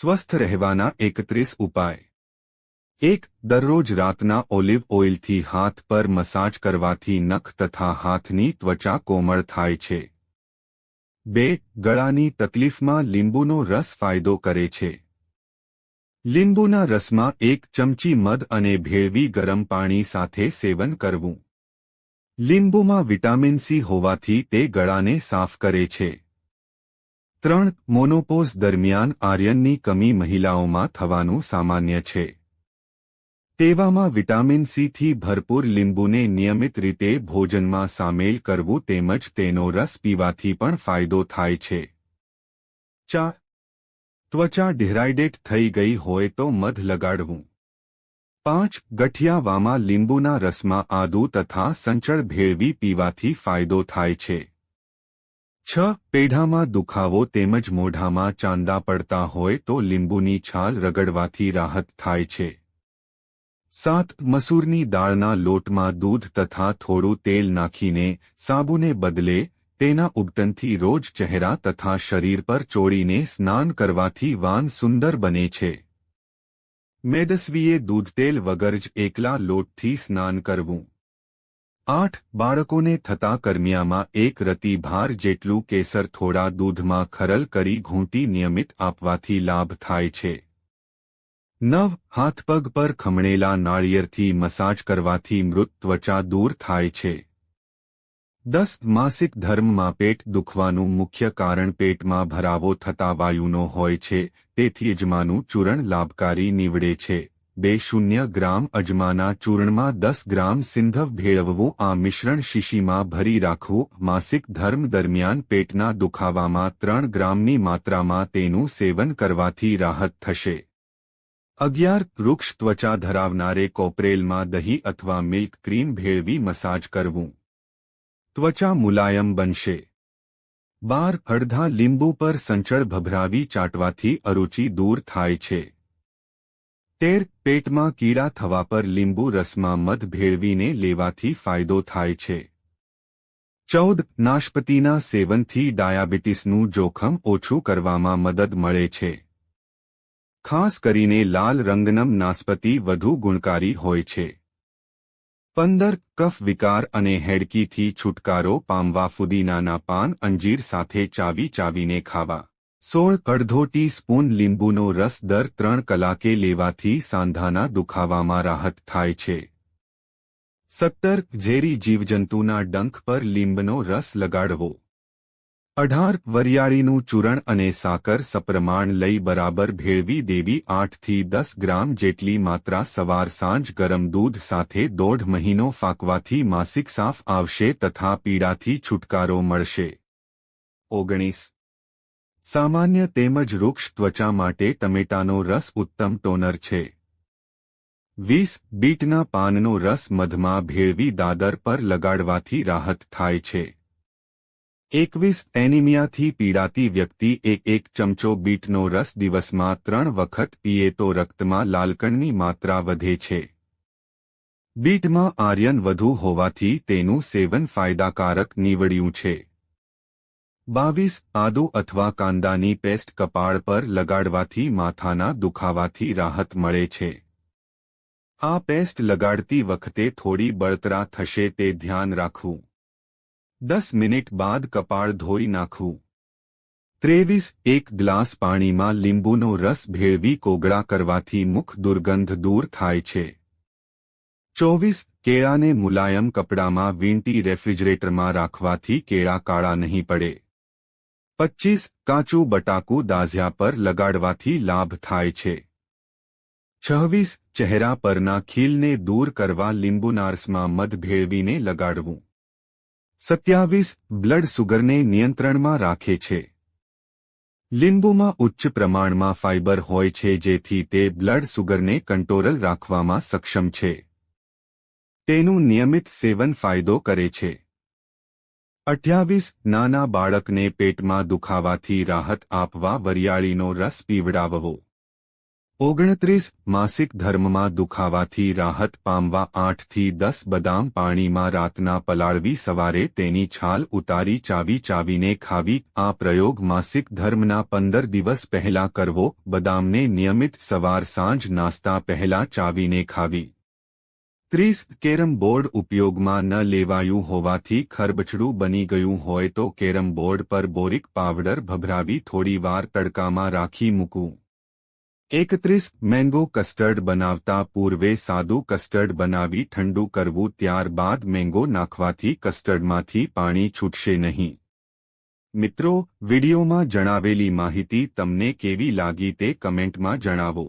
સ્વસ્થ રહેવાના એકત્રીસ ઉપાય. એક, દરરોજ રાતના ઓલિવ ઓઇલથી હાથ પર મસાજ કરવાથી નખ તથા હાથની ત્વચા કોમળ થાય છે. બે, ગળાની તકલીફમાં લીંબુનો રસ ફાયદો કરે છે. લીંબુના રસમાં એક ચમચી મધ અને ભેળવી ગરમ પાણી સાથે સેવન કરવું. લીંબુમાં વિટામિન સી હોવાથી તે ગળાને સાફ કરે છે. ત્રણ મોનોપોઝ દરમિયાન આર્યનની કમી મહિલાઓમાં થવાનું સામાન્ય છે. તેવામાં વિટામિન સીથી ભરપૂર લીંબુને નિયમિત રીતે ભોજનમાં સામેલ કરવું તેમજ તેનો રસ પીવાથી પણ ફાયદો થાય છે. ચાર. ત્વચા ડિહાઇડ્રેટ થઈ ગઈ હોય તો મધ લગાડવું. પાંચ. ગઠિયાવામાં લીંબુના રસમાં આદુ તથા સંચળ ભેળવી પીવાથી ફાયદો થાય છે. છ પેઢામાં દુખાવો તેમજ મોઢામાં ચાંદા પડતા હોય તો લીંબુની છાલ રગડવાથી રાહત થાય છે. સાત મસૂરની દાળના લોટમાં દૂધ તથા થોડું તેલ નાખીને સાબુને બદલે તેના ઉબટનથી રોજ ચહેરા તથા શરીર પર ચોળીને સ્નાન કરવાથી વાન સુંદર બને છે. મેદસ્વીએ દૂધતેલ વગર જ એકલા લોટથી સ્નાન કરવું. આઠ બાળકોને થતા કર્મિયામાં એક રતી ભાર જેટલું કેસર થોડા દૂધમાં ખરલ કરી ઘૂંટી નિયમિત આપવાથી લાભ થાય છે. નવ હાથપગ પર ખમણેલા નાળિયેરથી મસાજ કરવાથી મૃત ત્વચા દૂર થાય છે. દસ માસિક ધર્મમાં પેટ દુખવાનું મુખ્ય કારણ પેટમાં ભરાવો થતા વાયુનો હોય છે, તેથી યજમાનું ચૂરણ લાભકારી નીવડે છે. બે શૂન્ય ગ્રામ અજમાના ચૂર્ણમાં દસ ગ્રામ સિંધવ ભેળવવું, આ મિશ્રણ શીશીમાં ભરી રાખવું, માસિક ધર્મ દરમિયાન પેટના દુખાવામાં ત્રણ ગ્રામની માત્રામાં તેનું સેવન કરવાથી રાહત થશે. અગિયાર વૃક્ષ ત્વચા ધરાવનારે કોપરેલમાં દહીં અથવા મિલ્ક ક્રીમ ભેળવી મસાજ કરવું. ત્વચા મુલાયમ બનશે. બાર અડધા લીંબુ પર સંચળ ભભરાવી ચાટવાથી અરુચિ દૂર થાય છે. તેર પેટમાં કીડા થવા પર લીંબુ રસમાં મધ ભેળવીને લેવાથી ફાયદો થાય છે. ચૌદ નાશપતિના સેવનથી ડાયાબિટીસનું જોખમ ઓછું કરવામાં મદદ મળે છે. ખાસ કરીને લાલ રંગનમ નાસ્પતિ વધુ ગુણકારી હોય છે. પંદર કફ વિકાર અને હેડકીથી છુટકારો પામવા ફુદીનાના પાન અંજીર સાથે ચાવી ચાવીને ખાવા. સોળ અડધો ટીસ્પૂન લીંબુનો રસ દર ત્રણ કલાકે લેવાથી સાંધાના દુખાવામાં રાહત થાય છે. સત્તર ઝેરી જીવજંતુના ડંખ પર લીંબનો રસ લગાડવો. અઢાર વરિયાળીનું ચૂરણ અને સાકર સપ્રમાણ લઈ બરાબર ભેળવી દેવી આઠથી દસ ગ્રામ જેટલી માત્રા સવાર સાંજ ગરમ દૂધ સાથે દોઢ મહિનો ફાંકવાથી માસિક સાફ આવશે તથા પીડાથી છુટકારો મળશે. ઓગણીસ સામાન્ય તેમજ વૃક્ષ ત્વચા માટે ટમેટાનો રસ ઉત્તમ ટોનર છે. વીસ બીટના પાનનો રસ મધમાં ભેળવી દાદર પર લગાડવાથી રાહત થાય છે. એકવીસ એનિમિયાથી પીડાતી વ્યક્તિ એક એક ચમચો બીટનો રસ દિવસમાં ત્રણ વખત પીએ તો રક્તમાં લાલકણની માત્રા વધે છે. બીટમાં આર્યન વધુ હોવાથી તેનું સેવન ફાયદાકારક નીવડ્યું છે. બાવીસ આદુ અથવા કાંદાની પેસ્ટ કપાળ પર લગાડવાથી માથાના દુખાવાથી રાહત મળે છે. આ પેસ્ટ લગાડતી વખતે થોડી બળતરા થશે તે ધ્યાન રાખવું. દસ મિનિટ બાદ કપાળ ધોઈ નાખવું. ત્રેવીસ એક ગ્લાસ પાણીમાં લીંબુનો રસ ભેળવી કોગળા કરવાથી મુખ દુર્ગંધ દૂર થાય છે. ચોવીસ કેળાને મુલાયમ કપડામાં વીંટી રેફ્રિજરેટરમાં રાખવાથી કેળા કાળા નહીં પડે. પચ્ચીસ કાચું બટાકું દાઝ્યા પર લગાડવાથી લાભ થાય છે. છવ્વીસ ચહેરા પરના ખીલને દૂર કરવા લીંબુનાર્સમાં મધ ભેળવીને લગાડવું. સત્યાવીસ બ્લડ સુગરને નિયંત્રણમાં રાખે છે. લીંબુમાં ઉચ્ચ પ્રમાણમાં ફાઇબર હોય છે જેથી તે બ્લડ સુગરને કંટ્રોલ રાખવામાં સક્ષમ છે. તેનું નિયમિત સેવન ફાયદો કરે છે. અઠ્યાવીસ નાના બાળકને પેટમાં દુખાવાથી રાહત આપવા વરિયાળીનો રસ પીવડાવવો. ઓગણત્રીસ માસિક ધર્મમાં દુખાવાથી રાહત પામવા આઠથી દસ બદામ પાણીમાં રાતના પલાળવી સવારે તેની છાલ ઉતારી ચાવી ચાવીને ખાવી. આ પ્રયોગ માસિક ધર્મના પંદર દિવસ પહેલા કરવો. બદામને નિયમિત સવાર સાંજ નાસ્તા પહેલા ચાવીને ખાવી. ત્રીસ કેરમ બોર્ડ ઉપયોગમાં ન લેવાયું હોવાથી ખરબચડું બની ગયું હોય તો કેરમ બોર્ડ પર બોરિક પાવડર ભભરાવી થોડીવાર તડકામાં રાખી મૂકવું. એકત્રીસ, મેંગો કસ્ટર્ડ બનાવતા પૂર્વે સાદું કસ્ટર્ડ બનાવી ઠંડુ કરવું ત્યારબાદ મેંગો નાખવાથી કસ્ટર્ડમાંથી પાણી છૂટશે નહીં. મિત્રો, વિડિયોમાં જણાવેલી માહિતી તમને કેવી લાગી તે કમેન્ટમાં જણાવો.